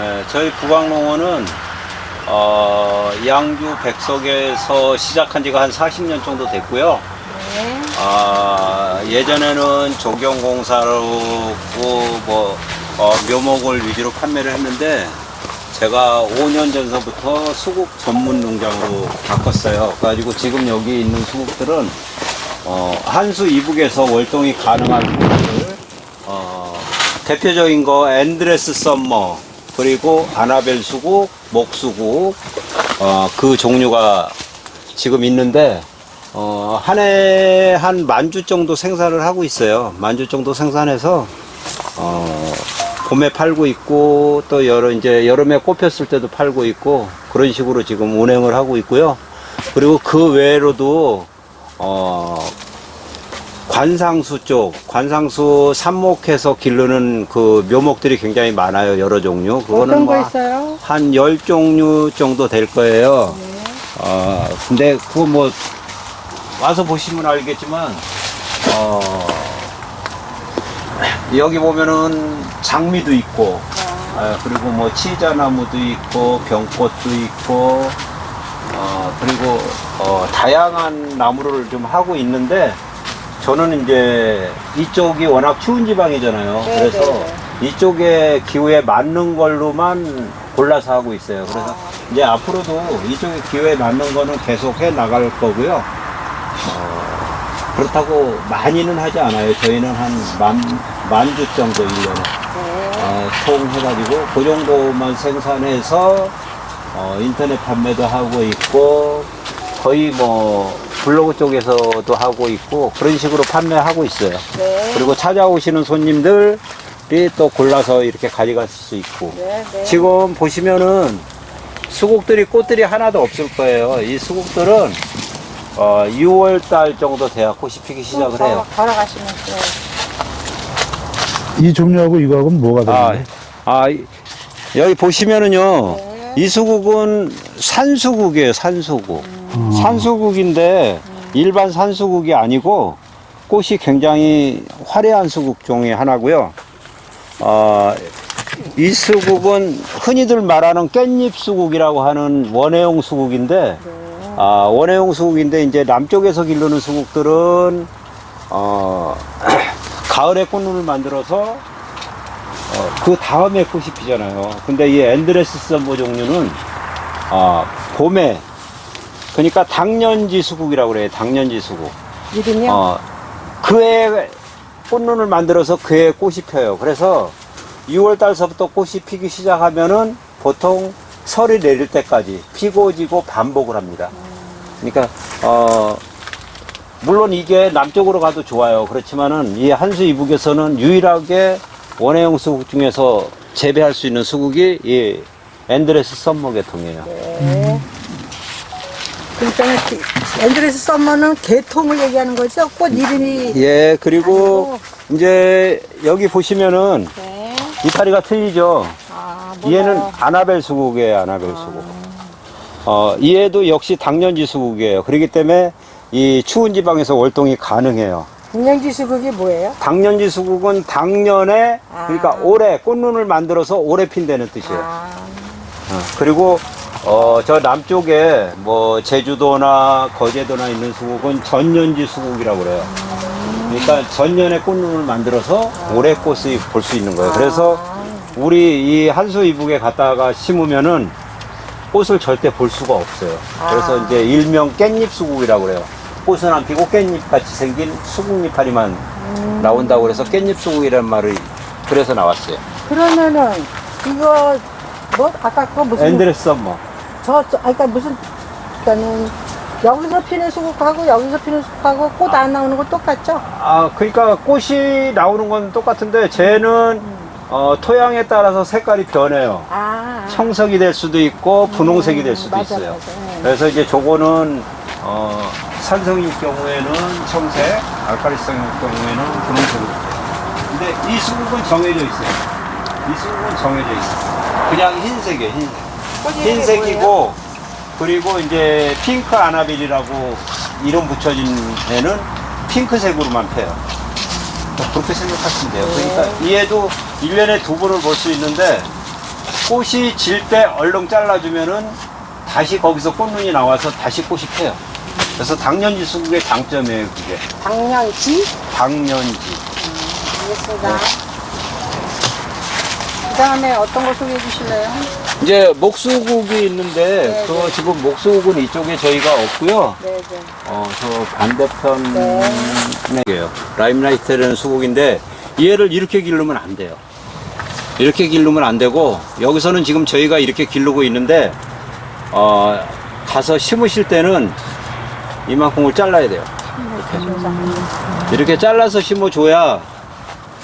예, 저희 부광농원은 어, 양주 백석에서 시작한 지가 한 40년 정도 됐고요. 네. 아, 예전에는 조경공사로 뭐 어, 묘목을 위주로 판매를 했는데 제가 5년 전서부터 수국 전문 농장으로 바꿨어요. 그래가지고 지금 여기 있는 수국들은 어, 한수 이북에서 월동이 가능한 수국들 어, 대표적인 거 엔드레스 썸머 그리고 아나벨 수국, 목수국 어, 그 종류가 지금 있는데 어, 한해한만 주 정도 생산을 하고 있어요. 만 주 정도 생산해서 어, 봄에 팔고 있고 또 여러 이제 여름에 꽃 폈을 때도 팔고 있고 그런 식으로 지금 운행을 하고 있고요. 그리고 그 외로도 어, 관상수 쪽, 관상수 삽목해서 기르는 그 묘목들이 굉장히 많아요. 여러 종류. 그거는 어떤 거뭐 있어요? 한 10종류 정도 될 거예요. 어, 근데 그거 뭐 와서 보시면 알겠지만 어, 여기 보면은 장미도 있고 어, 그리고 뭐 치자나무도 있고 병꽃도 있고 어, 그리고 어, 다양한 나무를 좀 하고 있는데 저는 이제 이쪽이 워낙 추운 지방이잖아요. 네, 그래서 네, 이쪽의 기후에 맞는 걸로만 골라서 하고 있어요. 그래서 아. 이제 앞으로도 이쪽의 기후에 맞는 거는 계속 해 나갈 거고요. 어, 그렇다고 많이는 하지 않아요. 저희는 한 만, 만 주 정도 1년에. 네. 어, 총 해가지고 그 정도만 생산해서 어, 인터넷 판매도 하고 있고 거의 뭐 블로그 쪽에서도 하고 있고 그런 식으로 판매하고 있어요. 네. 그리고 찾아오시는 손님들이 또 골라서 이렇게 가져갈 수 있고 네, 네. 지금 보시면은 수국들이 꽃들이 하나도 없을 거예요. 이 수국들은 어, 6월 달 정도 돼야 꽃이 피기 시작을 해요. 걸어가시면 돼. 이 종류하고 이거하고는 뭐가 아, 다른가요? 아 이- 여기 보시면은요, 네. 이 수국은 산수국이에요, 산수국. 음. 산수국인데 일반 산수국이 아니고 꽃이 굉장히 화려한 수국 중에 하나고요. 어, 이 수국은 흔히들 말하는 깻잎 수국이라고 하는 원해용 수국인데, 네. 아, 원해용 수국인데 이제 남쪽에서 기르는 수국들은 어, 가을에 꽃눈을 만들어서 어, 그 다음에 꽃이 피잖아요. 근데 이 엔드레스 썸버 종류는 아, 봄에 그러니까 당년지 수국이라고 그래요. 당년지 수국. 이름이요? 어, 그해 꽃눈을 만들어서 그해 꽃이 펴요. 그래서 6월 달서부터 꽃이 피기 시작하면은 보통 설이 내릴 때까지 피고 지고 반복을 합니다. 그러니까 어 물론 이게 남쪽으로 가도 좋아요. 그렇지만은 이 한수 이북에서는 유일하게 원해용 수국 중에서 재배할 수 있는 수국이 이 엔드레스 썸머 계통이에요. 네. 그러니까 앤드레스 썸머는 개통을 얘기하는 거죠? 꽃 이름이. 예, 그리고 이제 여기 보시면은 네. 이파리가 틀리죠. 아, 몰라요. 얘는 아나벨 수국이에요, 아나벨 수국. 어, 얘도 역시 당년지 수국이에요. 그렇기 때문에 이 추운 지방에서 월동이 가능해요. 분양지 수국이 뭐예요? 당년지 수국은 당년에, 아. 그러니까 올해 꽃눈을 만들어서 올해 핀다는 뜻이에요. 아, 어, 그리고 어, 저 남쪽에 뭐 제주도나 거제도나 있는 수국은 전년지 수국이라고 그래요. 그러니까 전년에 꽃눈을 만들어서 올해 꽃을 볼수 있는 거예요. 그래서 우리 이 한수 이북에 갔다가 심으면은 꽃을 절대 볼 수가 없어요. 그래서 아. 이제 일명 깻잎 수국이라고 그래요. 꽃은 안 피고 깻잎 같이 생긴 수국 이파리만 나온다고 그래서 깻잎 수국이라는 말이 그래서 나왔어요. 그러면은 이거 뭐 아까 그거 무슨 엔드레스 썸머. 저, 저 아까 그러니까 무슨 그러니까는 여기서 피는 수국하고 여기서 피는 수국하고 꽃 안 나오는 거 똑같죠? 아, 그러니까 꽃이 나오는 건 똑같은데 쟤는 어, 토양에 따라서 색깔이 변해요. 아, 청색이 될 수도 있고 분홍색이 될 수도 맞아, 있어요. 맞아. 네. 그래서 이제 저거는 어, 산성일 경우에는 청색, 알카리성일 경우에는 분홍색으로 돼요. 근데 이 수국은 정해져 있어요. 이 수국은 정해져 있어요. 그냥 흰색이에요, 흰색. 흰색이고 그리고 이제 핑크 아나빌이라고 이름 붙여진 애는 핑크색으로만 펴요. 그러니까 그렇게 생각하시면 돼요. 그러니까 얘도 1년에 두 번을 볼 수 있는데 꽃이 질 때 얼른 잘라주면은 다시 거기서 꽃눈이 나와서 다시 꽃이 펴요. 그래서 당년지 수국의 장점이에요, 그게. 당년지? 당년지. 알겠습니다. 그 다음에 어떤 거 소개해 주실래요? 이제 목수국이 있는데 네, 그 네. 지금 목수국은 이쪽에 저희가 없고요. 네, 네. 어, 저 반대편에요. 네. 라임라이트라는 수국인데 얘를 이렇게 기르면 안 돼요. 이렇게 기르면 안 되고 여기서는 지금 저희가 이렇게 기르고 있는데 어, 가서 심으실 때는 이만큼을 잘라야 돼요. 이렇게 잘라서 심어줘야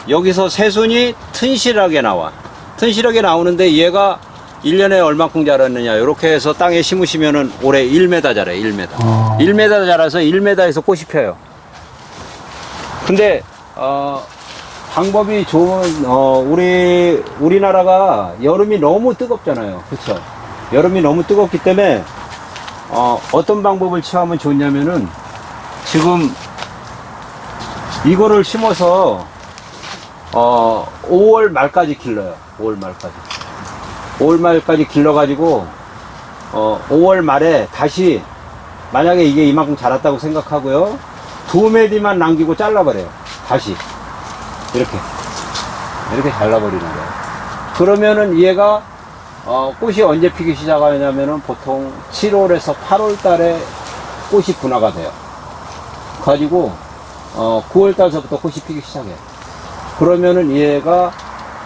여기서 새순이 튼실하게 나와. 튼실하게 나오는데 얘가 1년에 얼마큼 자랐느냐. 이렇게 해서 땅에 심으시면은 올해 1m 자라요, 1m. 아. 1m 자라서 1m에서 꽃이 펴요. 근데, 어, 방법이 좋은, 어, 우리, 우리나라가 여름이 너무 뜨겁잖아요. 그쵸? 여름이 너무 뜨겁기 때문에, 어, 어떤 방법을 취하면 좋냐면은, 지금, 이거를 심어서, 어, 5월 말까지 길러요. 5월 말까지. 5월 말까지 길러가지고, 어, 5월 말에 다시, 만약에 이게 이만큼 자랐다고 생각하고요. 두 매디만 남기고 잘라버려요. 다시. 이렇게. 이렇게 잘라버리는 거예요. 그러면은 얘가, 어, 꽃이 언제 피기 시작하냐면은 보통 7월에서 8월 달에 꽃이 분화가 돼요. 가지고, 어, 9월 달서부터 꽃이 피기 시작해요. 그러면은 얘가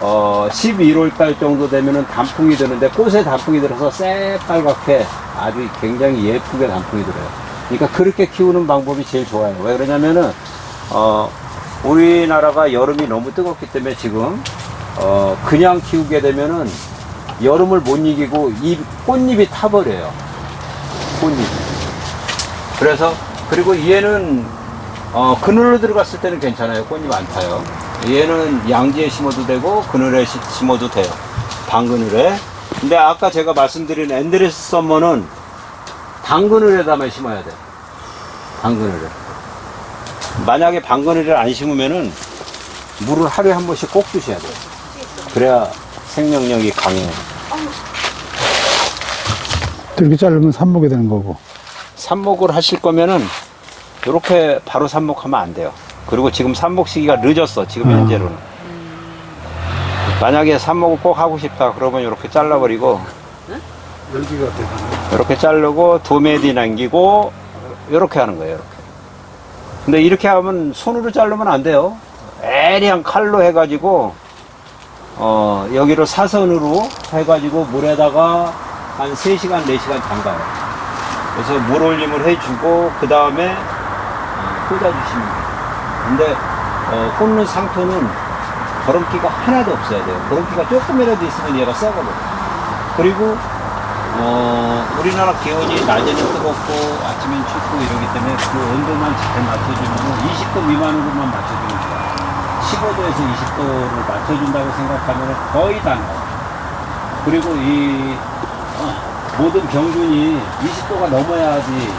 어 11월 달 정도 되면은 단풍이 드는데 꽃에 단풍이 들어서 새빨갛게 아주 굉장히 예쁘게 단풍이 들어요. 그러니까 그렇게 키우는 방법이 제일 좋아요. 왜 그러냐면은 어 우리나라가 여름이 너무 뜨겁기 때문에 지금 어 그냥 키우게 되면은 여름을 못 이기고 이 꽃잎이 타버려요. 꽃잎. 그래서 그리고 얘는 어, 그늘로 들어갔을 때는 괜찮아요. 꽃잎 안 타요. 얘는 양지에 심어도 되고 그늘에 시- 심어도 돼요. 방그늘에. 근데 아까 제가 말씀드린 앤드레스 썸머는 방그늘에다만 심어야 돼요. 방그늘에. 만약에 방그늘을 안 심으면은 물을 하루에 한 번씩 꼭 주셔야 돼요. 그래야 생명력이 강해요. 이렇게 자르면 삽목이 되는 거고. 삽목을 하실 거면은 이렇게 바로 삽목하면 안 돼요. 그리고 지금 삽목 시기가 늦었어. 지금 음. 현재로는. 만약에 삽목을 꼭 하고 싶다 그러면 이렇게 잘라버리고 열기가 되는 이렇게 자르고 도매디 남기고 이렇게 하는 거예요. 이렇게. 근데 이렇게 하면 손으로 자르면 안 돼요. 애리한 칼로 해가지고 어 여기를 사선으로 해가지고 물에다가 한 3시간 4시간 담가요. 그래서 물 올림을 해주고 그 다음에 어, 꽂아주시면 돼요. 근데 어, 꽂는 상토는 거름기가 하나도 없어야 돼요. 거름기가 조금이라도 있으면 얘가 썩어버려요. 그리고 어, 우리나라 기온이 낮에는 뜨겁고 아침엔 춥고 이러기 때문에 그 온도만 잘 맞춰주면 20도 미만으로만 맞춰주면 좋아요. 15도에서 20도를 맞춰준다고 생각하면 거의 다 나와요. 그리고 이 어, 모든 병균이 20도가 넘어야지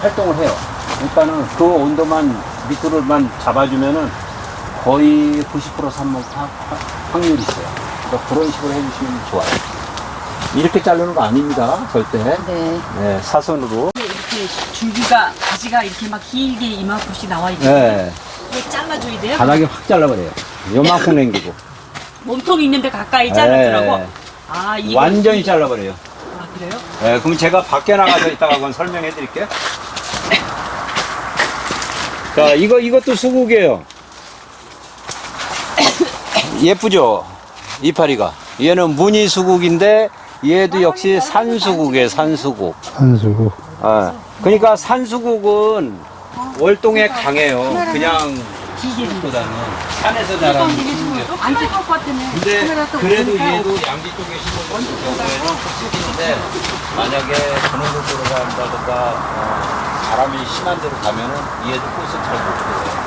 활동을 해요. 그러니까는 그 온도만 밑으로만 잡아주면은 거의 90% 산목 확- 확률이 있어요. 그러니까 그런 식으로 해주시면 좋아요. 이렇게 자르는 거 아닙니다, 절대. 네. 네, 사선으로. 이렇게 줄기가 가지가 이렇게 막 길게 이만큼씩 나와 있는데 네, 이게 잘라줘야 돼요. 바닥에 확 잘라버려요. 요만큼 남기고. 몸통이 있는데 가까이 자르더라고. 네, 아 이거 완전히 잘라버려요. 아 그래요? 네, 그럼 제가 밖에 나가서 이따가 한번 설명해 드릴게요. 자, 이거, 이것도 수국이에요. 예쁘죠? 이파리가. 얘는 무늬 수국인데, 얘도 역시 산수국이에요, 산수국. 산수고. 아, 그러니까 산수국은 월동에 강해요. 그냥 수국보다는 산에서 자라는 수국이에요. 같으네. 근데 그래도 얘도 양지 쪽에 심어주는 경우에는 흙수기인데 만약에 그늘로 들어간다든가 어, 바람이 심한 데로 가면은 얘도 꽃을 잘못 피워요.